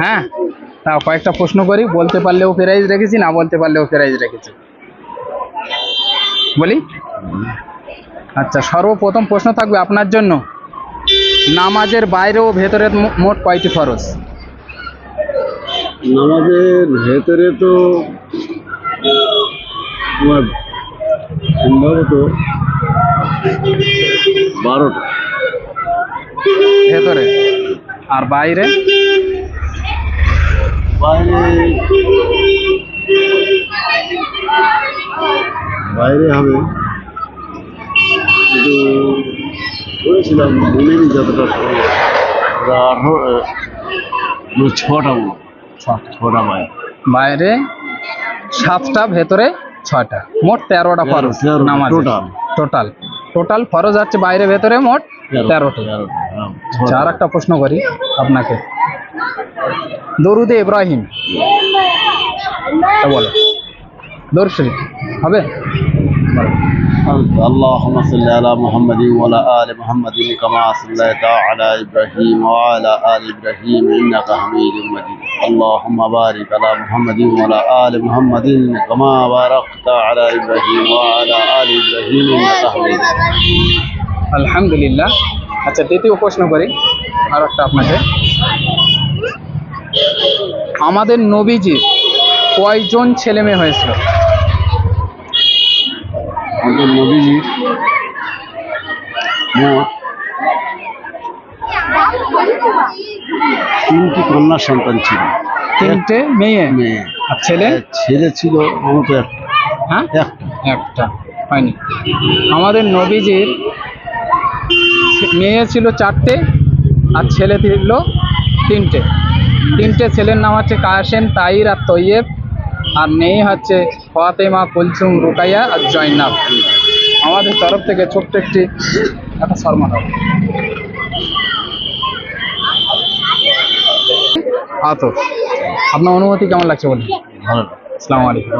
হ্যাঁ? তাও কয়েকটা প্রশ্ন করি বলতে পারলেও প্রাইজ রেখেছি না বলতে পারলেও প্রাইজ রেখেছি। বলি? আচ্ছা সর্বপ্রথম প্রশ্ন থাকবে আপনার জন্য। নামাজের বাইরে ও ভেতরে মোট কয়টি ফরজ? নামাজের ভেতরে তো তোমার সম্ভবত বারোটা। ভেতরে? আর বাইরে? বাইরে। বাইরে হবে। কিন্তু করেছিলাম যতটা আঠারো ছটা ছটা বাইরে। বাইরে সাতটা ভেতরে ছয়টা। মোট তেরোটা ফরজ নামাজ টোটাল। টোটাল। ফরজ আছে বাইরে ভেতরে মোট তেরোটি তেরোটা, হ্যাঁ, আর একটা প্রশ্ন করি আপনাকে। দরুদে ইব্রাহিম তা বলো দরুদ শরীফ হবে বলো। اللهم صل على محمد وعلى آل محمد كما صليت على إبراهيم وعلى آل إبراهيم إنك حميد مجيد اللهم بارك على محمد وعلى آل محمد كما باركت على إبراهيم وعلى آل إبراهيم إنك حميد مجيد আলহামদুলিল্লাহ আচ্ছা দ্বিতীয় প্রশ্ন করি আর একটা আপনাকে আমাদের নবীজি কয়জন ছেলে মেয়ে হয়েছিল? আমাদের নবীজি মোট তিনটি কন্যা সন্তান ছিল। তিনটে মেয়ে? মেয়ে। আর ছেলে? ছেলে ছিল একটা। হ্যাঁ? একটা। একটা হয়নি। আমাদের নবীজির মেয়ে ছিল চারটে আর ছেলে ছিল তিনটে। তিনটে ছেলের নাম হচ্ছে কাসেন তাইর আর তৈয়েব। আর মেয়ে হচ্ছে ফাতেমা কুলসুম রুকাইয়া আর জয়নাব। আমাদের তরফ থেকে ছোট্ট একটি একটা শর্মা হবে আতো আপনার অনুমতি কেমন লাগছে বলুন? ভালো আসসালামু আলাইকুম।